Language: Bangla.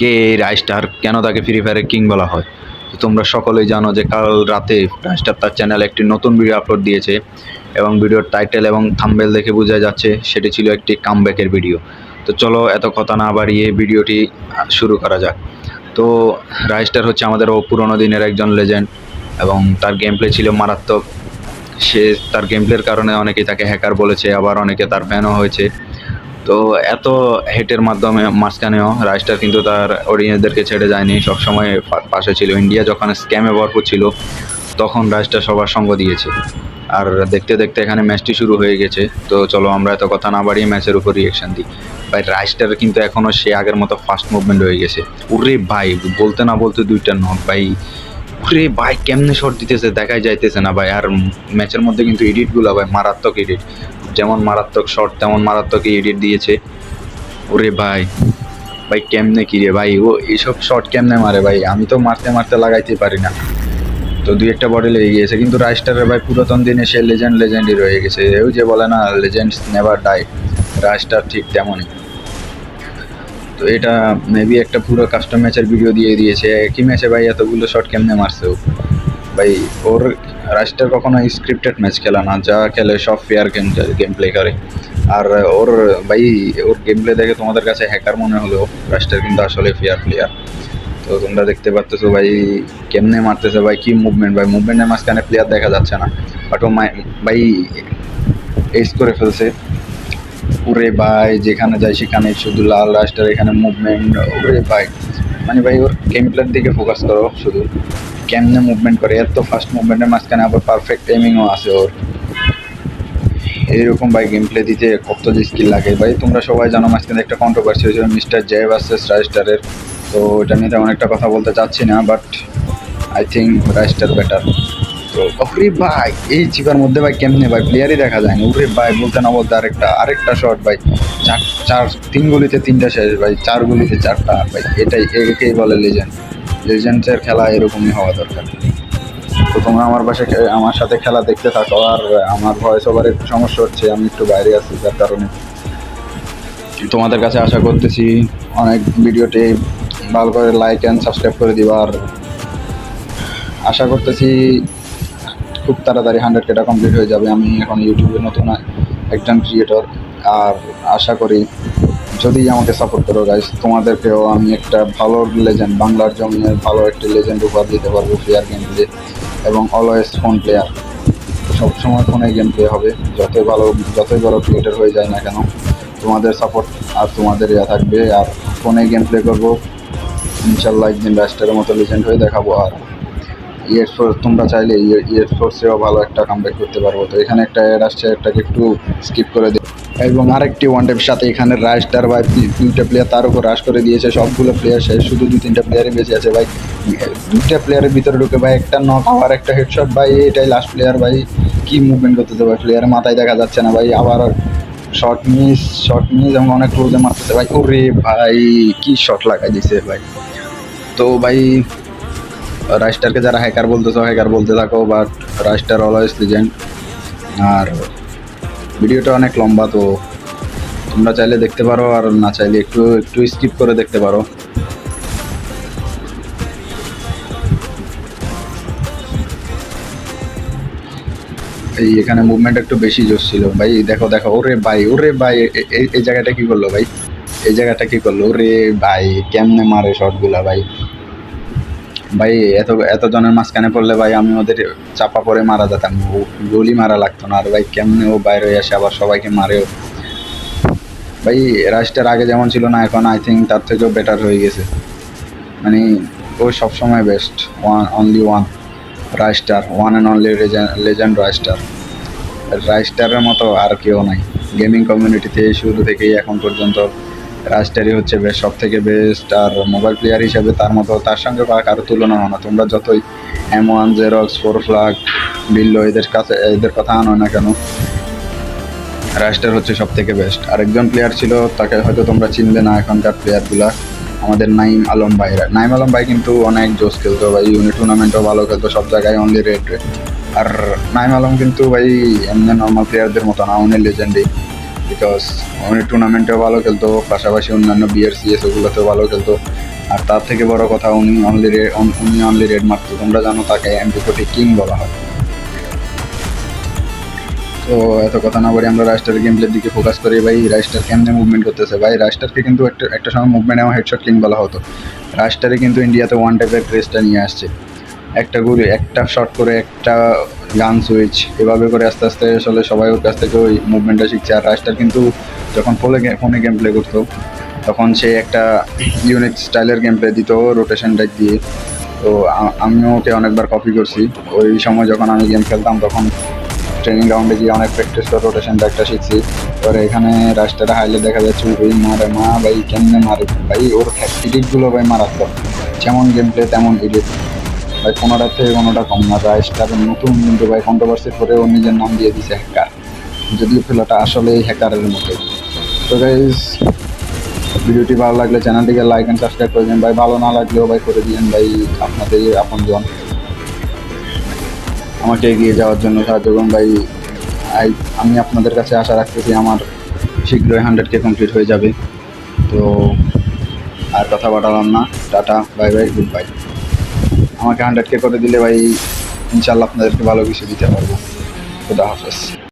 কে রাইস্টার, কেন তাকে ফ্রি ফায়ারের কিং বলা হয়? তো তোমরা সকলেই জানো যে কাল রাতে রাইস্টার তার চ্যানেলে একটি নতুন ভিডিও আপলোড দিয়েছে এবং ভিডিওর টাইটেল এবং থাম্বেল দেখে বোঝা যাচ্ছে সেটি ছিল একটি কামব্যাকের ভিডিও তো চলো এত কথা না বাড়িয়ে ভিডিওটি শুরু করা যাক। তো রাইস্টার হচ্ছে আমাদের ও পুরোনো দিনের একজন লেজেন্ড এবং তার গেম প্লে ছিল মারাত্মক। সে তার গেম প্লের কারণে অনেকেই তাকে হ্যাকার বলেছে, আবার অনেকে তার ফ্যানও হয়েছে। তো এত হেটের মাধ্যমে মাঝখানেও রাইস্টার কিন্তু তার অডিয়েন্সদেরকে ছেড়ে যায়নি। সবসময় পাশে ছিল। ইন্ডিয়া যখন স্ক্যামে ভরপুর ছিল, তখন রাইস্টার সবার সঙ্গ দিয়েছে। আর দেখতে দেখতে এখানে ম্যাচটি শুরু হয়ে গেছে। তো চলো আমরা এত কথা না বাড়িয়ে ম্যাচের উপর রিয়েকশন দিই। ভাই রাইস্টার কিন্তু এখনও সে আগের মতো ফাস্ট মুভমেন্ট হয়ে গেছে। উরে ভাই, বলতে না বলতে দুইটা নক ভাই। উরে ভাই, কেমনে শট দিতেছে, দেখাই যাইতেছে না ভাই। আর ম্যাচের মধ্যে কিন্তু এডিটগুলো ভাই, মারাত্মক এডিট যেমন মারাত্মক শট তেমন মারাত্মক এডিট দিয়েছে। ওরে ভাই ভাই, কেমনে কি রে ভাই? ও, এইসব শট কেমনে মারে ভাই? আমি তো মারতে মারতে লাগাইতে পারি না। তো দুই একটা বডি লেগে গিয়েছে। কিন্তু রাইস্টারের ভাই পুরাতন দিনে সে লেজেন্ড লেজেন্ডই রয়ে গেছে। ওই যে বলে না লেজেন্ডস নেভার ডাই রাইস্টার ঠিক তেমনই। তো এটা মেবি একটা পুরো কাস্টম ম্যাচের ভিডিও দিয়ে দিয়েছে। একই ম্যাচে ভাই এতগুলো শট কেমনে মারছে ও? ভাই, ওর রাইস্টার কখনো স্ক্রিপ্টেড ম্যাচ খেলা না, যা খেলে সব ফেয়ার গেম গেম প্লে করে। আর ওর, ভাই, ওর গেম প্লে দেখে তোমাদের কাছে হ্যাকার মনে হলেও রাইস্টার কিন্তু আসলে ফেয়ার প্লেয়ার তো তোমরা দেখতে পাচ্ছ ভাই, কেমনে মারতেছে ভাই, কি মুভমেন্ট ভাই মুভমেন্টের মাঝখানে প্লেয়ার দেখা যাচ্ছে না। বাট ও ভাই এইস করে ফেলছে। ওরে ভাই, যেখানে যায় সেখানে শুধু লাল রাস্টার এখানে মুভমেন্ট ওরে ভাই। মানে ভাই, ওর গেম প্লের দিকে ফোকাস করো শুধু। কেমনে মুভমেন্ট করে? এত ফাস্ট মুভমেন্টের মাঝখানে আবার পারফেক্ট টাইমিংও আছে ওর। এইরকম ভাই গেম প্লে দিতে কত যে স্কিল লাগে। ভাই, তোমরা সবাই জানো মাঝখানে একটা কন্ট্রোভার্সি হয়েছিল মিস্টার জয় ভার্সেস রাইস্টারের। তো এটা নিয়ে তেমন একটা কথা বলতে চাচ্ছি না but I think Raistar better ওরে ভাই, এই চিপার মধ্যে ভাই কেমনে ভাই? প্লেয়ারই দেখা যায় না। ওরে ভাই, বলতে না বলতে আরেকটা আরেকটা শট ভাই। চার চার, তিন গুলিতে তিনটা শেষ ভাই। চার গুলিতে চারটা, ভাই। এটাই, একেই বলে লেজেন্ড লেজেন্ডসের খেলা এরকমই হওয়া দরকার। তো তোমরা আমার খে- আমার সাথে খেলা দেখতে থাকো। আর আমার ভয়েস ওভার একটু সমস্যা হচ্ছে। আমি একটু বাইরে আছি, যার কারণে। তোমাদের কাছে আশা করতেছি, অনেক ভিডিওটি ভালো করে লাইক অ্যান্ড সাবস্ক্রাইব করে দিবা। আর আশা করতেছি খুব তাড়াতাড়ি হান্ড্রেড কেটা কমপ্লিট হয়ে যাবে। আমি এখন ইউটিউবে নতুন একজন ক্রিয়েটর আর আশা করি যদি আমাকে সাপোর্ট করো গাইস তোমাদেরকেও আমি একটা ভালো লেজেন্ড বাংলার জমিনের ভালো একটা লেজেন্ড উপহার দিতে পারব প্লেয়ার গেম প্লে এবং অলওয়েজ ফোন প্লেয়ার সবসময় ফোনে গেম প্লে হবে। যতই ভালো যতই ভালো ক্রিয়েটর হয়ে যায় না কেন, তোমাদের সাপোর্ট আর তোমাদের ইয়া থাকবে। আর ফোনে গেম প্লে করব। ইনশাল্লাহ একদিন রাস্টারের মতো লেজেন্ড হয়ে দেখাবো। আর ইয়ের ফোর্স তোমরা চাইলে ইয়ের ফোর্সেও ভালো একটা কামব্যাক করতে পারব। তো এখানে একটা অ্যাড আসছে, এটাকে একটু স্কিপ করে দিই এবং আরেকটি ওয়ান টেপের সাথে এখানে রাইস্টার ভাই দুই- দুইটা প্লেয়ার তার উপর রাশ করে দিয়েছে, সবগুলো প্লেয়ার শেষ, শুধু দু তিনটা প্লেয়ারই বেঁচে আছে। ভাই, দুইটা প্লেয়ারের ভিতরে ঢুকে, ভাই, একটা নক আবার একটা হেডশট ভাই, এটাই লাস্ট প্লেয়ার ভাই, কি মুভমেন্ট করতেছে, ভাই প্লেয়ারের মাথায় দেখা যাচ্ছে না, ভাই, আবার শর্ট মিস শর্ট মিস এবং অনেক ক্লোজে মারতেছে। ভাই, ওরে ভাই, কি শট লাগাই দিছে, ভাই। তো ভাই রাইস্টারকে যারা হ্যাকার বলতেছো হ্যাকার বলতে থাকো বাট রাইস্টার অলওয়েজ লিজেন্ড আর ভিডিওটা অনেক লম্বা, তো তোমরা চাইলে দেখতে পারো, আর না চাইলে একটু একটু স্কিপ করে দেখতে পারো। এই এখানে মুভমেন্ট একটু বেশি জোশ ছিল। ভাই, দেখো দেখো, ওরে ভাই ওরে ভাই এই জায়গাটা কি করল ভাই? এই জায়গাটা কি করল? ওরে ভাই, কেমনে মারে শটগুলা ভাই? ভাই, এত এত জনের মাঝখানে পড়লে ভাই আমি ওদের চাপা পড়ে মারা যেতাম। গুলি মারা লাগতো না। আর ভাই, কেমনে ও বাইরে আসে, আবার সবাইকে মারেও। ভাই রাইস্টার আগে যেমন ছিল না, এখন আই থিঙ্ক তার থেকেও বেটার হয়ে গেছে। মানে ও সবসময় best one only one Raistar one and only legend Raistar রাইস্টারের মতো আর কেউ নাই। গেমিং কমিউনিটিতে শুরু থেকেই এখন পর্যন্ত রাইস্টারই হচ্ছে বেশ সব থেকে বেস্ট আর মোবাইল প্লেয়ার হিসেবে তার মতো তার সঙ্গে কারও তুলনা হয় না। তোমরা যতই M one Xerox four flag Billo এদের কাছে এদের কথা আনো না কেন রাইস্টার হচ্ছে সব থেকে বেস্ট আরেকজন প্লেয়ার ছিল, তাকে হয়তো তোমরা চিনবে না এখনকার প্লেয়ারগুলা আমাদের নাইম আলম ভাই নাইম আলম ভাই কিন্তু অনেক জোস খেলতো ভাই ইউনি টুর্নামেন্টও ভালো খেলতো, সব জায়গায় অনলি রেড আর নাইম আলম কিন্তু ভাই এমনি নর্মাল প্লেয়ারদের মতো না উনি লেজেন্ডই বিকজ উনি টুর্নামেন্টেও ভালো খেলতো, পাশাপাশি অন্যান্য বিআর সিএস ওগুলোতেও ভালো খেলতো। আর তার থেকে বড় কথা উনি অনলি রেড উনি অনলি রেড মারতো। তোমরা জানো তাকে ফোর্টি কিং বলা হয়। তো এত কথা না বলে আমরা রাইস্টারের গেম প্লের দিকে ফোকাস করি। ভাই রাইস্টার কেমনে মুভমেন্ট করতেছে? ভাই রাইস্টারকে কিন্তু একটা একটা সময় মুভমেন্ট এবং হেডশট কিং বলা হতো। রাইস্টারে কিন্তু ইন্ডিয়াতে ওয়ান টাইপের ক্রেজটা নিয়ে আসছে। একটা গুলি একটা শট করে, একটা গান সুইচ, এভাবে করে আস্তে আস্তে আসলে সবাই ওর কাছ থেকে ওই মুভমেন্টটা শিখছে। আর রাইস্টার কিন্তু যখন ফোনে ফোনে গেম প্লে করতো, তখন সে একটা ইউনিক স্টাইলের গেম প্লে দিত রোটেশন ডাক দিয়ে। তো আমিও ওকে অনেকবার কপি করছি। ওই সময় যখন আমি গেম খেলতাম, তখন ট্রেনিং গ্রাউন্ডে গিয়ে অনেক প্র্যাকটিস করে রোটেশন ডাকটা শিখছি। এবার এখানে রাস্তাটা হাইলে দেখা যাচ্ছে, ওই মারে মা ভাই, কেমনে মারে ভাই? ওর এডিটগুলো ভাই মারাত্মক। যেমন গেম প্লে তেমন এডিট ভাই কোনোটার থেকে কোনোটা কম না। রাইস্টার নতুন কিন্তু ভাই কন্ট্রোভার্সি করে নিজের নাম দিয়ে দিছে হ্যাকার যদিও খেলাটা আসলে হ্যাকারের মতো তো গাইজ ভিডিওটি ভালো লাগলে চ্যানেলটিকে লাইক অ্যান্ড সাবস্ক্রাইব করে দিন। ভাই, ভালো না লাগলেও ভাই করে দিন ভাই, আপনাদের আপনজন। আমাকে এগিয়ে যাওয়ার জন্য সাহায্য করুন ভাই। আমি আপনাদের কাছে আশা রাখতেছি আমার শীঘ্রই হান্ড্রেড কে কমপ্লিট হয়ে যাবে। তো আর কথা বাড়ালাম না। Tata bye bye good bye আমাকে হান্ড্রেড কে করে দিলে ভাই ইনশাল্লাহ আপনাদেরকে ভালো কিছু দিতে পারব। খুদা হাফেজ।